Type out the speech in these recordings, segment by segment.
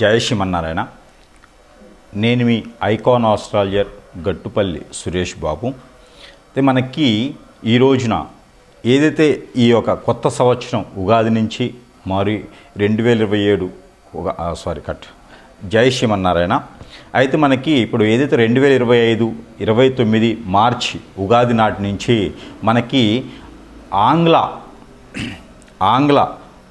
జయ శ్రీమన్నారాయణ నేను మీ ఐకాన్ ఆస్ట్రాలజర్ గట్టుపల్లి సురేష్ బాబు. అయితే మనకి ఈ రోజున ఏదైతే ఈ యొక్క కొత్త సంవత్సరం ఉగాది నుంచి మరి రెండు వేల ఇరవై ఏడు సారీ కట్ జై శ్రీమన్నారాయణ అయితే మనకి ఇప్పుడు ఏదైతే రెండు వేల ఇరవై ఐదు ఇరవై తొమ్మిది మార్చి ఉగాది నాటి నుంచి మనకి ఆంగ్ల ఆంగ్ల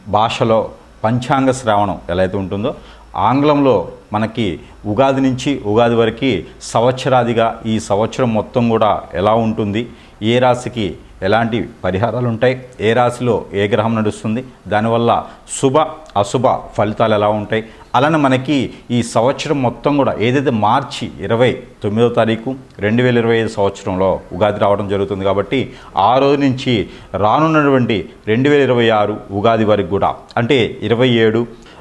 భాషలో పంచాంగ శ్రావణం ఎలా అయితే ఉంటుందో ఆంగ్లంలో మనకి ఉగాది నుంచి ఉగాది వరకు సంవత్సరాదిగా ఈ సంవత్సరం మొత్తం కూడా ఎలా ఉంటుంది? ఏ రాశికి ఎలాంటి పరిహారాలు ఉంటాయి? ఏ రాశిలో ఏ గ్రహం నడుస్తుంది? దానివల్ల శుభ అశుభ ఫలితాలు ఎలా ఉంటాయి? అలానే మనకి ఈ సంవత్సరం మొత్తం కూడా ఏదైతే మార్చి ఇరవై తొమ్మిదో తారీఖు రెండు వేల ఇరవై ఐదు సంవత్సరంలో ఉగాది రావడం జరుగుతుంది కాబట్టి ఆ రోజు నుంచి రానున్నటువంటి రెండు వేల ఇరవై ఆరు ఉగాది వరకు కూడా అంటే ఇరవై ఏడు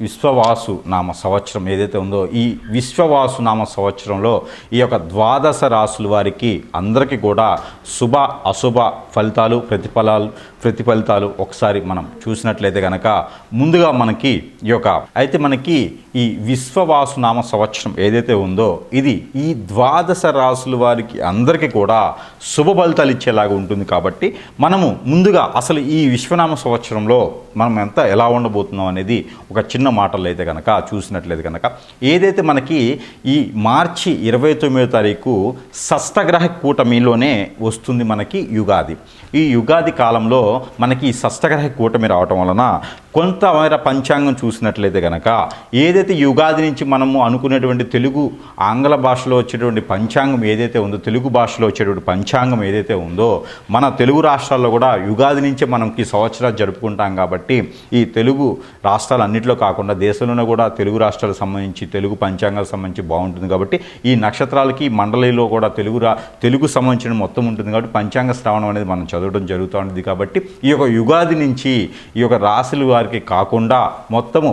విశ్వవాసు నామ సంవత్సరం ఏదైతే ఉందో ఈ విశ్వవాసు నామ సంవత్సరంలో ఈ యొక్క ద్వాదశ రాసుల వారికి అందరికీ కూడా శుభ అశుభ ఫలితాలు ప్రతిఫలాలు ప్రతిఫలితాలు ఒకసారి మనం చూసినట్లయితే కనుక ముందుగా మనకి ఈ యొక్క అయితే మనకి ఈ విశ్వవాసు నామ సంవత్సరం ఏదైతే ఉందో ఇది ఈ ద్వాదశ రాసుల వారికి అందరికీ కూడా శుభ ఫలితాలు ఇచ్చేలాగా ఉంటుంది కాబట్టి మనము ముందుగా అసలు ఈ విశ్వనామ సంవత్సరంలో మనం ఎంత ఎలా ఉండబోతున్నాం అనేది ఒక చిన్న మాటలు అయితే కనుక చూసినట్లయితే కనుక ఏదైతే మనకి ఈ మార్చి ఇరవై తొమ్మిదో తారీఖు షష్టగ్రహ కూటమిలోనే వస్తుంది మనకి యుగాది. ఈ యుగాది కాలంలో మనకి ఈ షష్టగ్రహ కూటమి రావటం వలన కొంతమేర పంచాంగం చూసినట్లయితే కనుక ఏదైతే యుగాది నుంచి మనము అనుకునేటువంటి తెలుగు ఆంగ్ల భాషలో వచ్చేటువంటి పంచాంగం ఏదైతే ఉందో తెలుగు భాషలో వచ్చేటువంటి పంచాంగం ఏదైతే ఉందో మన తెలుగు రాష్ట్రాల్లో కూడా యుగాది నుంచే మనకి సంవత్సరాలు జరుపుకుంటాం కాబట్టి ఈ తెలుగు రాష్ట్రాలన్నింటిలో అన్నింటిలో కాకుండా దేశంలోనే కూడా తెలుగు రాష్ట్రాలకు సంబంధించి తెలుగు పంచాంగాలకు సంబంధించి బాగుంటుంది కాబట్టి ఈ నక్షత్రాలకి మండలిలో కూడా తెలుగు రా తెలుగు సంబంధించిన మొత్తం ఉంటుంది కాబట్టి పంచాంగ శ్రావణం అనేది మనం చదవడం జరుగుతూ ఉంటుంది కాబట్టి ఈ యొక్క యుగాది నుంచి ఈ యొక్క రాశుల వారికి కాకుండా మొత్తము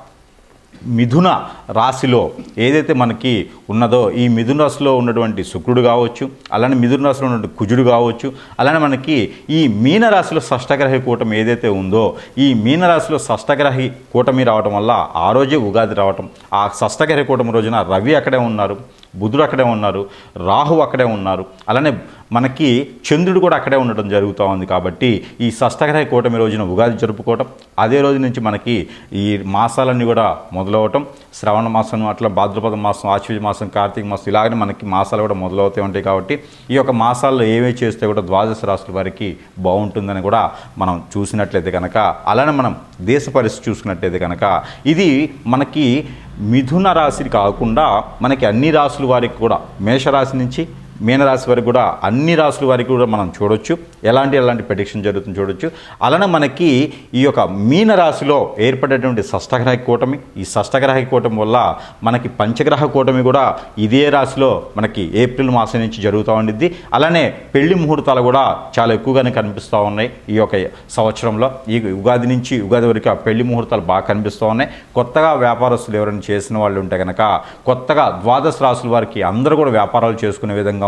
మిథున రాశిలో ఏదైతే మనకి ఉన్నదో ఈ మిథున రాశిలో ఉన్నటువంటి శుక్రుడు కావచ్చు అలానే మిథున రాశిలో ఉన్నటువంటి కుజుడు కావచ్చు అలానే మనకి ఈ మీనరాశిలో షష్టగ్రహి కూటమి ఏదైతే ఉందో ఈ మీనరాశిలో షష్టగ్రహి కూటమి రావటం వల్ల ఆ రోజే ఉగాది రావటం ఆ షష్టగ్రహి కూటమి రోజున రవి అక్కడే ఉన్నారు బుధుడు అక్కడే ఉన్నారు రాహు అక్కడే ఉన్నారు అలానే మనకి చంద్రుడు కూడా అక్కడే ఉండటం జరుగుతూ ఉంది కాబట్టి ఈ షష్టగ్రహ కూటమి రోజున ఉగాది జరుపుకోవటం అదే రోజు నుంచి మనకి ఈ మాసాలన్నీ కూడా మొదలవటం శ్రవణ మాసం అట్లా భాద్రపద మాసం ఆశ్వజ మాసం కార్తీక మాసం ఇలాగనే మనకి మాసాలు కూడా మొదలవుతూ ఉంటాయి కాబట్టి ఈ యొక్క మాసాల్లో ఏవే చేస్తే కూడా ద్వాదశ రాశుల వారికి బాగుంటుందని కూడా మనం చూసినట్లయితే కనుక అలానే మనం దేశ పరిస్థితి చూసుకున్నట్లయితే కనుక ఇది మనకి మిథున రాశి కాకుండా మనకి అన్ని రాశుల వారికి కూడా మేషరాశి నుంచి మీనరాశి వారికి కూడా అన్ని రాశుల వారికి కూడా మనం చూడొచ్చు. ఎలాంటి ఎలాంటి ప్రొడిక్షన్ జరుగుతుంది చూడొచ్చు. అలానే మనకి ఈ యొక్క మీనరాశిలో ఏర్పడేటువంటి షష్టగ్రహ కూటమి ఈ షష్టగ్రహ కూటమి వల్ల మనకి పంచగ్రహ కూటమి కూడా ఇదే రాశిలో మనకి ఏప్రిల్ మాసం నుంచి జరుగుతూ ఉండిద్ది. అలానే పెళ్ళి ముహూర్తాలు కూడా చాలా ఎక్కువగానే కనిపిస్తూ ఉన్నాయి ఈ యొక్క సంవత్సరంలో. ఈ ఉగాది నుంచి ఉగాది వరకు ఆ పెళ్ళి ముహూర్తాలు బాగా కనిపిస్తూ ఉన్నాయి. కొత్తగా వ్యాపారస్తులు ఎవరైనా చేసిన వాళ్ళు ఉంటే కనుక కొత్తగా ద్వాదశ రాశుల వారికి అందరూ కూడా వ్యాపారాలు చేసుకునే విధంగా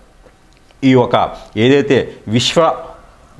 ఈ ఒక ఏదైతే విశ్వ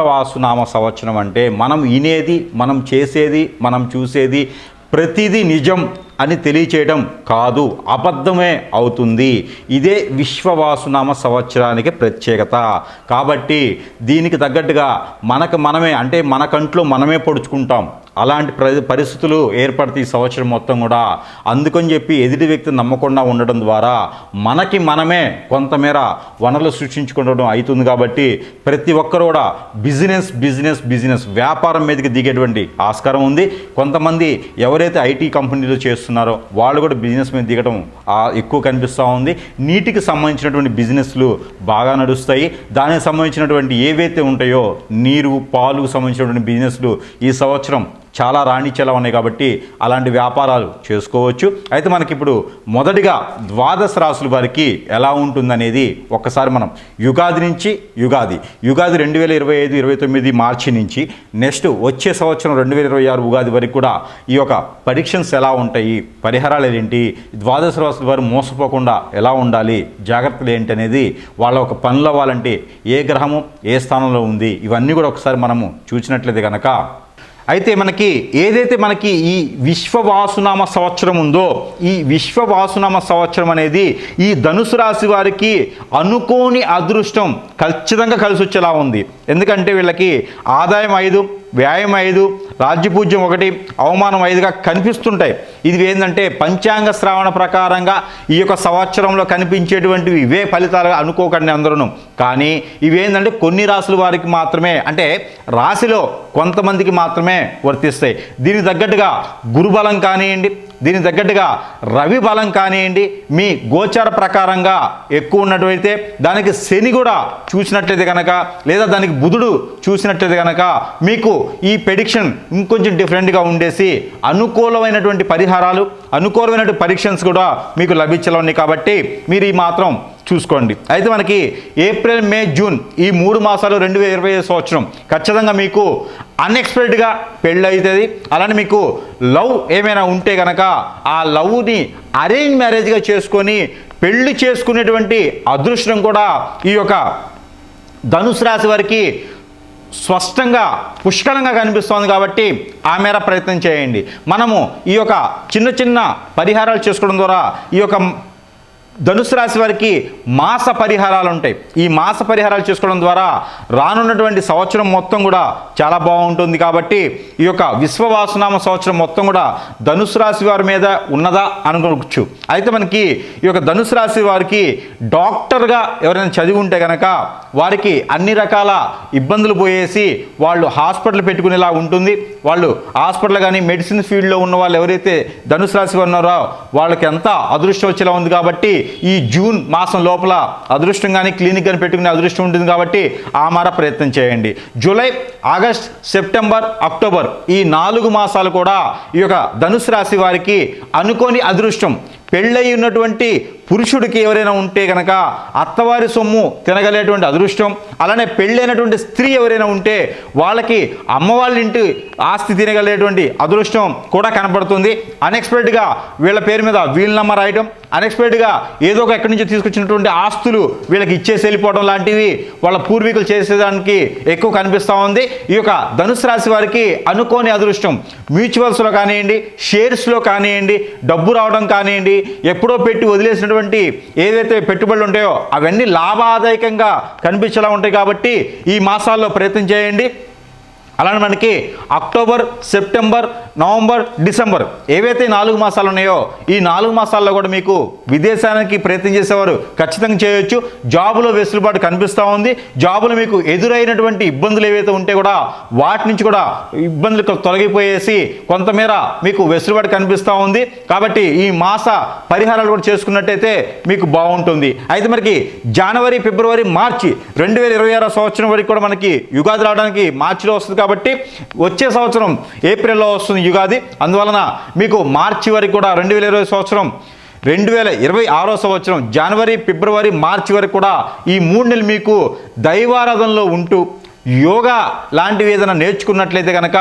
విశ్వవాసునామ సంవత్సరం అంటే మనం వినేది మనం చేసేది మనం చూసేది ప్రతిదీ నిజం. అని తెలియచేయడం కాదు అబద్ధమే అవుతుంది. ఇదే విశ్వవాసునామ సంవత్సరానికి ప్రత్యేకత. కాబట్టి దీనికి తగ్గట్టుగా మనకు మనమే అంటే మన కంట్లో మనమే పొడుచుకుంటాం. అలాంటి ప్ర పరిస్థితులు ఏర్పడతాయి ఈ సంవత్సరం మొత్తం కూడా. అందుకని చెప్పి ఎదుటి వ్యక్తి నమ్మకుండా ఉండడం ద్వారా మనకి మనమే కొంతమేర వనరులు సృష్టించుకోవడం అవుతుంది కాబట్టి ప్రతి ఒక్కరు కూడా బిజినెస్ బిజినెస్ బిజినెస్ వ్యాపారం మీదకి దిగేటువంటి ఆస్కారం ఉంది. కొంతమంది ఎవరైతే ఐటీ కంపెనీలో చేస్తున్నారో వాళ్ళు కూడా బిజినెస్ మీద దిగడం ఎక్కువ కనిపిస్తూ ఉంది. నీటికి సంబంధించినటువంటి బిజినెస్లు బాగా నడుస్తాయి. దానికి సంబంధించినటువంటి ఏవైతే ఉంటాయో నీరు పాలుకు సంబంధించినటువంటి బిజినెస్లు ఈ సంవత్సరం చాలా రాణించేలా ఉన్నాయి కాబట్టి అలాంటి వ్యాపారాలు చేసుకోవచ్చు. అయితే మనకి ఇప్పుడు మొదటిగా ద్వాదశ రాసుల వారికి ఎలా ఉంటుందనేది ఒక్కసారి మనం యుగాది నుంచి యుగాది యుగాది రెండు వేల ఇరవై ఐదు ఇరవై తొమ్మిది మార్చి నుంచి నెక్స్ట్ వచ్చే సంవత్సరం రెండు వేల ఇరవై ఆరు ఉగాది వరకు కూడా ఈ యొక్క పరీక్షన్స్ ఎలా ఉంటాయి పరిహారాలు ఏంటి ద్వాదశ రాసుల వారు మోసపోకుండా ఎలా ఉండాలి జాగ్రత్తలు ఏంటి అనేది వాళ్ళ ఒక పనులు అవ్వాలంటే ఏ గ్రహము ఏ స్థానంలో ఉంది ఇవన్నీ కూడా ఒకసారి మనము చూసినట్లయితే కనుక అయితే మనకి ఏదైతే మనకి ఈ విశ్వవాసునామ సంవత్సరం ఉందో ఈ విశ్వవాసునామ సంవత్సరం అనేది ఈ ధనుసు రాశి వారికి అనుకోని అదృష్టం ఖచ్చితంగా కలిసి వచ్చేలా ఉంది. ఎందుకంటే వీళ్ళకి ఆదాయం ఐదు వ్యాయం ఐదు రాజ్యపూజ్యం ఒకటి అవమానం ఐదుగా కనిపిస్తుంటాయి. ఇది ఏంటంటే పంచాంగ శ్రావణ ప్రకారంగా ఈ యొక్క సంవత్సరంలో కనిపించేటువంటివి ఇవే ఫలితాలు అనుకోకండి అందరూ కానీ ఇవేంటంటే కొన్ని రాసుల వారికి మాత్రమే అంటే రాశిలో కొంతమందికి మాత్రమే వర్తిస్తాయి. దీనికి తగ్గట్టుగా గురుబలం కానివ్వండి దీనికి తగ్గట్టుగా రవి బలం కానివ్వండి మీ గోచార ప్రకారంగా ఎక్కువ ఉన్నట్లయితే దానికి శని కూడా చూసినట్లయితే కనుక లేదా దానికి బుధుడు చూసినట్లయితే కనుక మీకు ఈ ప్రెడిక్షన్ ఇంకొంచెం డిఫరెంట్గా ఉండేసి అనుకూలమైనటువంటి పరిహారాలు అనుకూలమైనటువంటి పరీక్షన్స్ కూడా మీకు లభించాలి ఉన్నాయి కాబట్టి మీరు ఈ మాత్రం చూసుకోండి. అయితే మనకి ఏప్రిల్ మే జూన్ ఈ మూడు మాసాలు రెండు వేల ఇరవై ఐదు సంవత్సరం ఖచ్చితంగా మీకు అన్ఎక్స్పెక్టెడ్గా పెళ్ళి అవుతుంది. అలానే మీకు లవ్ ఏమైనా ఉంటే కనుక ఆ లవ్ని అరేంజ్ మ్యారేజ్గా చేసుకొని పెళ్ళి చేసుకునేటువంటి అదృష్టం కూడా ఈ యొక్క ధనుసు రాశి వారికి స్పష్టంగా పుష్కలంగా కనిపిస్తోంది కాబట్టి ఆ మేర ప్రయత్నం చేయండి. మనము ఈ యొక్క చిన్న చిన్న పరిహారాలు చేసుకోవడం ద్వారా ఈ యొక్క ధనుసు రాశి వారికి మాస పరిహారాలు ఉంటాయి. ఈ మాస పరిహారాలు చేసుకోవడం ద్వారా రానున్నటువంటి సంవత్సరం మొత్తం కూడా చాలా బాగుంటుంది కాబట్టి ఈ యొక్క విశ్వవాసనామ సంవత్సరం మొత్తం కూడా ధనుసు రాశి వారి మీద ఉన్నదా అనుకోవచ్చు. అయితే మనకి ఈ యొక్క ధనుసు రాశి వారికి డాక్టర్గా ఎవరైనా చదివి ఉంటే కనుక వారికి అన్ని రకాల ఇబ్బందులు పోయేసి వాళ్ళు హాస్పిటల్ పెట్టుకునేలా ఉంటుంది. వాళ్ళు హాస్పిటల్ కానీ మెడిసిన్ ఫీల్డ్లో ఉన్న వాళ్ళు ఎవరైతే ధనుసు రాశి వారు ఉన్నారో వాళ్ళకి ఎంత అదృష్టం వచ్చేలా ఉంది కాబట్టి ఈ జూన్ మాసం లోపల అదృష్టం కానీ క్లినిక్ కానీ పెట్టుకునే అదృష్టం ఉంటుంది కాబట్టి ఆ మార ప్రయత్నం చేయండి. జూలై ఆగస్ట్ సెప్టెంబర్ అక్టోబర్ ఈ నాలుగు మాసాలు కూడా ఈ యొక్క ధనుసు రాశి వారికి అనుకోని అదృష్టం. పెళ్ళయి ఉన్నటువంటి పురుషుడికి ఎవరైనా ఉంటే కనుక అత్తవారి సొమ్ము తినగలేటువంటి అదృష్టం అలానే పెళ్ళైనటువంటి స్త్రీ ఎవరైనా ఉంటే వాళ్ళకి అమ్మవాళ్ళ ఇంటి ఆస్తి తినగలేటువంటి అదృష్టం కూడా కనపడుతుంది. అన్ఎక్స్పెక్టెడ్గా వీళ్ళ పేరు మీద వీళ్ళనమ్మ రాయడం అన్ఎక్స్పెక్టెడ్గా ఏదో ఒక ఎక్కడి నుంచి తీసుకొచ్చినటువంటి ఆస్తులు వీళ్ళకి ఇచ్చేసి వెళ్ళిపోవడం లాంటివి వాళ్ళ పూర్వీకులు చేసేదానికి ఎక్కువ కనిపిస్తూ ఉంది. ఈ యొక్క ధనుసు రాశి వారికి అనుకోని అదృష్టం. మ్యూచువల్స్లో కానివ్వండి షేర్స్లో కానివ్వండి డబ్బు రావడం కానివ్వండి ఎప్పుడో పెట్టి వదిలేసినటువంటి ఏదైతే పెట్టుబడులు ఉంటాయో అవన్నీ లాభాదాయకంగా కనిపించేలా ఉంటాయి కాబట్టి ఈ మాసాల్లో ప్రయత్నం చేయండి. అలానే మనకి అక్టోబర్ సెప్టెంబర్ నవంబర్ డిసెంబర్ ఏవైతే నాలుగు మాసాలు ఉన్నాయో ఈ నాలుగు మాసాల్లో కూడా మీకు విదేశానికి ప్రయత్నం చేసేవారు ఖచ్చితంగా చేయొచ్చు. జాబులో వెసులుబాటు కనిపిస్తూ ఉంది. జాబులు మీకు ఎదురైనటువంటి ఇబ్బందులు ఏవైతే ఉంటే కూడా వాటి నుంచి కూడా ఇబ్బందులు తొలగిపోయేసి కొంతమేర మీకు వెసులుబాటు కనిపిస్తూ ఉంది. కాబట్టి ఈ మాస పరిహారాలు కూడా చేసుకున్నట్టయితే మీకు బాగుంటుంది. అయితే మనకి జనవరి ఫిబ్రవరి మార్చి రెండు వేల ఇరవై ఆరో సంవత్సరం వరకు కూడా మనకి యుగాది రావడానికి మార్చిలో వస్తుంది కాబట్టి కాబట్టి వచ్చే సంవత్సరం ఏప్రిల్లో వస్తుంది యుగాది. అందువలన మీకు మార్చి వరకు కూడా రెండు వేల ఇరవై సంవత్సరం రెండు వేల ఇరవై ఆరో సంవత్సరం జనవరి ఫిబ్రవరి మార్చి వరకు కూడా ఈ మూడు నెలలు మీకు దైవారాధనలో ఉంటూ యోగా లాంటివి ఏదైనా నేర్చుకున్నట్లయితే కనుక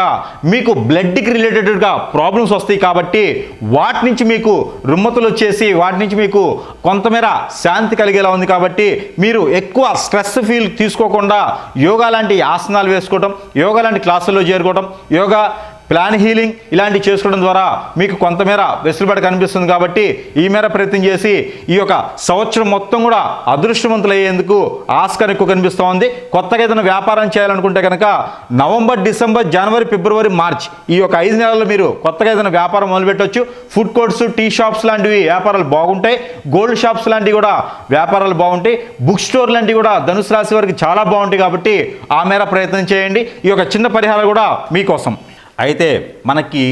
మీకు బ్లడ్కి రిలేటెడ్గా ప్రాబ్లమ్స్ వస్తాయి కాబట్టి వాటి నుంచి మీకు రుమ్మతులు వచ్చేసి వాటి నుంచి మీకు కొంతమేర శాంతి కలిగేలా ఉంది కాబట్టి మీరు ఎక్కువ స్ట్రెస్ ఫీల్ తీసుకోకుండా యోగా లాంటి ఆసనాలు వేసుకోవడం యోగా లాంటి క్లాసుల్లో చేరుకోవడం యోగా ప్లాన్ హీలింగ్ ఇలాంటివి చేసుకోవడం ద్వారా మీకు కొంతమేర వెసులుబాటు కనిపిస్తుంది కాబట్టి ఈ మేర ప్రయత్నం చేసి ఈ యొక్క సంవత్సరం మొత్తం కూడా అదృష్టవంతులు అయ్యేందుకు ఆస్కారం ఎక్కువ కనిపిస్తోంది కొత్తగా ఏదైనా వ్యాపారం చేయాలనుకుంటే కనుక నవంబర్ డిసెంబర్ జనవరి ఫిబ్రవరి మార్చ్ ఈ యొక్క ఐదు నెలల్లో మీరు కొత్తగా ఏదైనా వ్యాపారం మొదలుపెట్టవచ్చు ఫుడ్ కోర్ట్స్ టీ షాప్స్ లాంటివి వ్యాపారాలు బాగుంటాయి. గోల్డ్ షాప్స్ లాంటివి కూడా వ్యాపారాలు బాగుంటాయి. బుక్ స్టోర్ లాంటివి కూడా ధనుసు రాశి వారికి చాలా బాగుంటాయి కాబట్టి ఆ మేర ప్రయత్నం చేయండి. ఈ యొక్క చిన్న పరిహారం కూడా మీకోసం. అయితే మనకి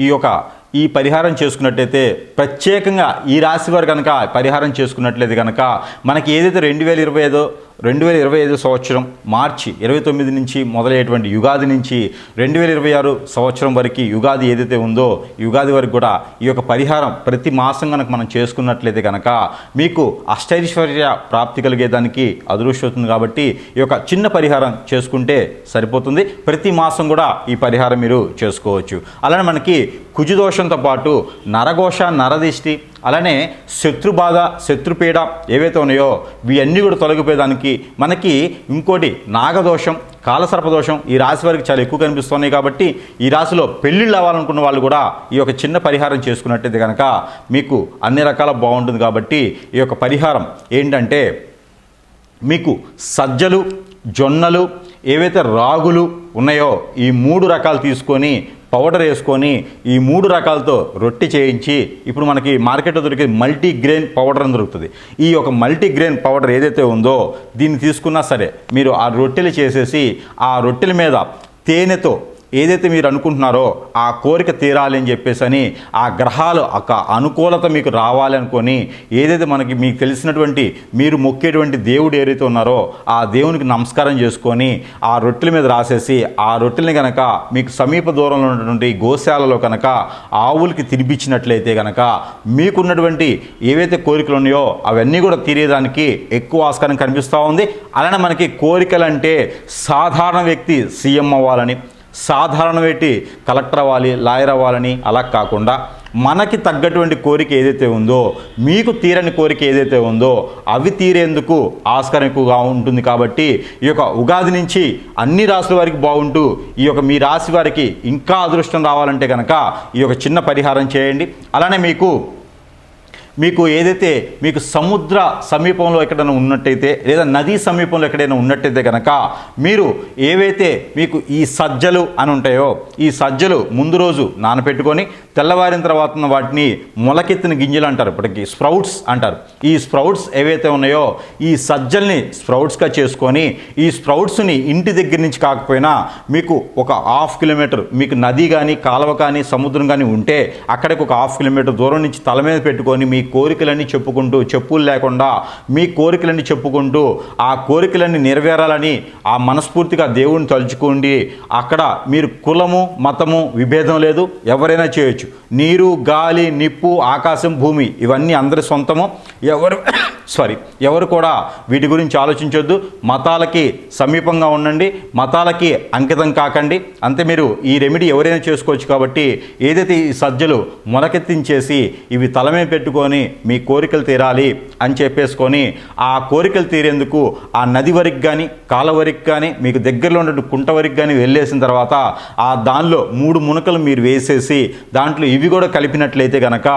ఈ యొక్క ఈ పరిహారం చేసుకున్నట్టయితే ప్రత్యేకంగా ఈ రాశి వారు కనుక పరిహారం చేసుకున్నట్లయితే కనుక మనకి ఏదైతే రెండు వేల ఇరవై ఐదో రెండు వేల ఇరవై ఐదు సంవత్సరం మార్చి ఇరవై తొమ్మిది నుంచి మొదలయ్యేటువంటి యుగాది నుంచి రెండు వేల ఇరవై ఆరు సంవత్సరం వరకు యుగాది ఏదైతే ఉందో యుగాది వరకు కూడా ఈ యొక్క పరిహారం ప్రతి మాసం కనుక మనం చేసుకున్నట్లయితే కనుక మీకు అష్టైశ్వర్య ప్రాప్తి కలిగేదానికి అదృష్టవుతుంది కాబట్టి ఈ యొక్క చిన్న పరిహారం చేసుకుంటే సరిపోతుంది. ప్రతి మాసం కూడా ఈ పరిహారం మీరు చేసుకోవచ్చు. అలానే మనకి కుజుదోషంతో పాటు నరఘోష నరదిష్టి అలానే శత్రుబాధ శత్రుపీడ ఏవైతే ఉన్నాయో ఇవన్నీ కూడా తొలగిపోయేదానికి మనకి ఇంకోటి నాగదోషం కాలసర్పదోషం ఈ రాశి వారికి చాలా ఎక్కువ కనిపిస్తున్నాయి కాబట్టి ఈ రాశిలో పెళ్ళిళ్ళు అవ్వాలనుకున్న వాళ్ళు కూడా ఈ యొక్క చిన్న పరిహారం చేసుకున్నట్టయితే కనుక మీకు అన్ని రకాల బాగుంటుంది కాబట్టి ఈ యొక్క పరిహారం ఏంటంటే మీకు సజ్జలు జొన్నలు ఏవైతే రాగులు ఉన్నాయో ఈ మూడు రకాలు తీసుకొని పౌడర్ వేసుకొని ఈ మూడు రకాలతో రొట్టె చేయించి ఇప్పుడు మనకి మార్కెట్లో దొరికే మల్టీ గ్రెయిన్ పౌడర్ అని దొరుకుతుంది. ఈ యొక్క మల్టీ గ్రెయిన్ పౌడర్ ఏదైతే ఉందో దీన్ని తీసుకున్నా సరే మీరు ఆ రొట్టెలు చేసేసి ఆ రొట్టెల మీద తేనెతో ఏదైతే మీరు అనుకుంటున్నారో ఆ కోరిక తీరాలి అని చెప్పేసి అని ఆ గ్రహాలు ఒక అనుకూలత మీకు రావాలనుకొని ఏదైతే మనకి మీకు తెలిసినటువంటి మీరు మొక్కేటువంటి దేవుడు ఏదైతే ఉన్నారో ఆ దేవునికి నమస్కారం చేసుకొని ఆ రొట్టెల మీద రాసేసి ఆ రొట్టెల్ని కనుక మీకు సమీప దూరంలో ఉన్నటువంటి గోశాలలో కనుక ఆవులకి తినిపించినట్లయితే కనుక మీకున్నటువంటి ఏవైతే కోరికలు ఉన్నాయో అవన్నీ కూడా తీరేదానికి ఎక్కువ ఆస్కారం కనిపిస్తూ ఉంది. అలానే మనకి కోరికలంటే సాధారణ వ్యక్తి సీఎం అవ్వాలని సాధారణ వేటి కలెక్టర్ అవ్వాలి లాయర్ అవ్వాలని అలా కాకుండా మనకి తగ్గటువంటి కోరిక ఏదైతే ఉందో మీకు తీరని కోరిక ఏదైతే ఉందో అవి తీరేందుకు ఆస్కారం ఎక్కువగా ఉంటుంది కాబట్టి ఈ యొక్క ఉగాది నుంచి అన్ని రాసుల వారికి బాగుంటూ ఈ యొక్క మీ రాశి వారికి ఇంకా అదృష్టం రావాలంటే కనుక ఈ యొక్క చిన్న పరిహారం చేయండి. అలానే మీకు మీకు ఏదైతే మీకు సముద్ర సమీపంలో ఎక్కడైనా ఉన్నట్టయితే లేదా నదీ సమీపంలో ఎక్కడైనా ఉన్నట్టయితే కనుక మీరు ఏవైతే మీకు ఈ సజ్జలు అని ఉంటాయో ఈ సజ్జలు ముందు రోజు నానపెట్టుకొని తెల్లవారిన తర్వాత వాటిని మొలకెత్తిన గింజలు అంటారు. ఇప్పటికి స్ప్రౌట్స్ అంటారు. ఈ స్ప్రౌట్స్ ఏవైతే ఉన్నాయో ఈ సజ్జల్ని స్ప్రౌట్స్గా చేసుకొని ఈ స్ప్రౌట్స్ని ఇంటి దగ్గర నుంచి కాకపోయినా మీకు ఒక హాఫ్ కిలోమీటర్ మీకు నది కానీ కాలువ కానీ సముద్రం కానీ ఉంటే అక్కడికి ఒక హాఫ్ కిలోమీటర్ దూరం నుంచి తల మీద పెట్టుకొని మీ కోరికలన్నీ చెప్పుకుంటూ చెప్పులు లేకుండా మీ కోరికలన్నీ చెప్పుకుంటూ ఆ కోరికలన్నీ నెరవేరాలని ఆ మనస్ఫూర్తిగా దేవుణ్ణి తలుచుకోండి. అక్కడ మీరు కులము మతము విభేదం లేదు ఎవరైనా చేయొచ్చు. నీరు గాలి నిప్పు ఆకాశం భూమి ఇవన్నీ అందరి సొంతము. ఎవరు సారీ ఎవరు కూడా వీటి గురించి ఆలోచించొద్దు. మతాలకి సమీపంగా ఉండండి. మతాలకి అంకితం కాకండి. అంతే మీరు ఈ రెమెడీ ఎవరైనా చేసుకోవచ్చు కాబట్టి ఏదైతే ఈ సజ్జలు మొలకెత్తించేసి ఇవి తలమే పెట్టుకొని మీ కోరికలు తీరాలి అని చెప్పేసుకొని ఆ కోరికలు తీరేందుకు ఆ నది వరకు కానీ కాల వరకు కానీ మీకు దగ్గరలో ఉన్నటువంటి కుంట వరకు కానీ వెళ్ళేసిన తర్వాత ఆ దానిలో మూడు మునకలు మీరు వేసేసి దాంట్లో ఇవి కూడా కలిపినట్లయితే కనుక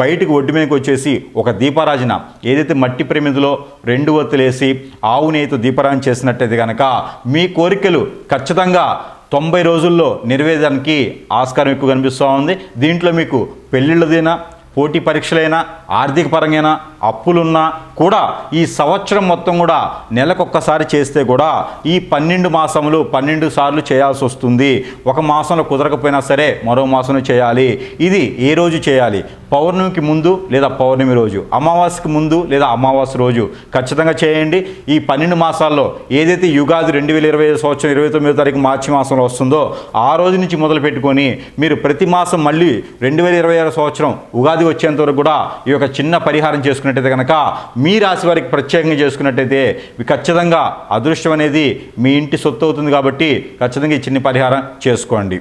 బయటకు ఒడ్డు మీదకి వచ్చేసి ఒక దీపారాజన ఏదైతే మట్టి ప్రమిదిలో రెండు ఒత్తులేసి ఆవు నెయ్యితో దీపారాజన చేసినట్టయితే కనుక మీ కోరికలు ఖచ్చితంగా తొంభై రోజుల్లో నెరవేరడానికి ఆస్కారం ఎక్కువ కనిపిస్తూ ఉంది. దీంట్లో మీకు పెళ్ళిళ్ళదైనా పోటీ పరీక్షలైనా ఆర్థిక పరంగా అప్పులున్నా కూడా ఈ సంవత్సరం మొత్తం కూడా నెలకొక్కసారి చేస్తే కూడా ఈ పన్నెండు మాసములు పన్నెండు సార్లు చేయాల్సి వస్తుంది. ఒక మాసంలో కుదరకపోయినా సరే మరో మాసంలో చేయాలి. ఇది ఏ రోజు చేయాలి? పౌర్ణమికి ముందు లేదా పౌర్ణమి రోజు అమావాస్యకి ముందు లేదా అమావాస్య రోజు ఖచ్చితంగా చేయండి. ఈ పన్నెండు మాసాల్లో ఏదైతే యుగాది రెండు వేల ఇరవై ఐదు సంవత్సరం ఇరవై తొమ్మిదో తారీఖు మార్చి మాసంలో వస్తుందో ఆ రోజు నుంచి మొదలు పెట్టుకొని మీరు ప్రతి మాసం మళ్ళీ రెండు వేల ఇరవై ఆరు సంవత్సరం ఉగాది వచ్చేంత వరకు కూడా ఈ యొక్క చిన్న పరిహారం చేసుకున్నట్టయితే కనుక మీ రాశి వారికి ప్రత్యేకంగా చేసుకున్నట్టయితే ఖచ్చితంగా అదృష్టం అనేది మీ ఇంటి సొత్తు అవుతుంది కాబట్టి ఖచ్చితంగా ఈ చిన్న పరిహారం చేసుకోండి.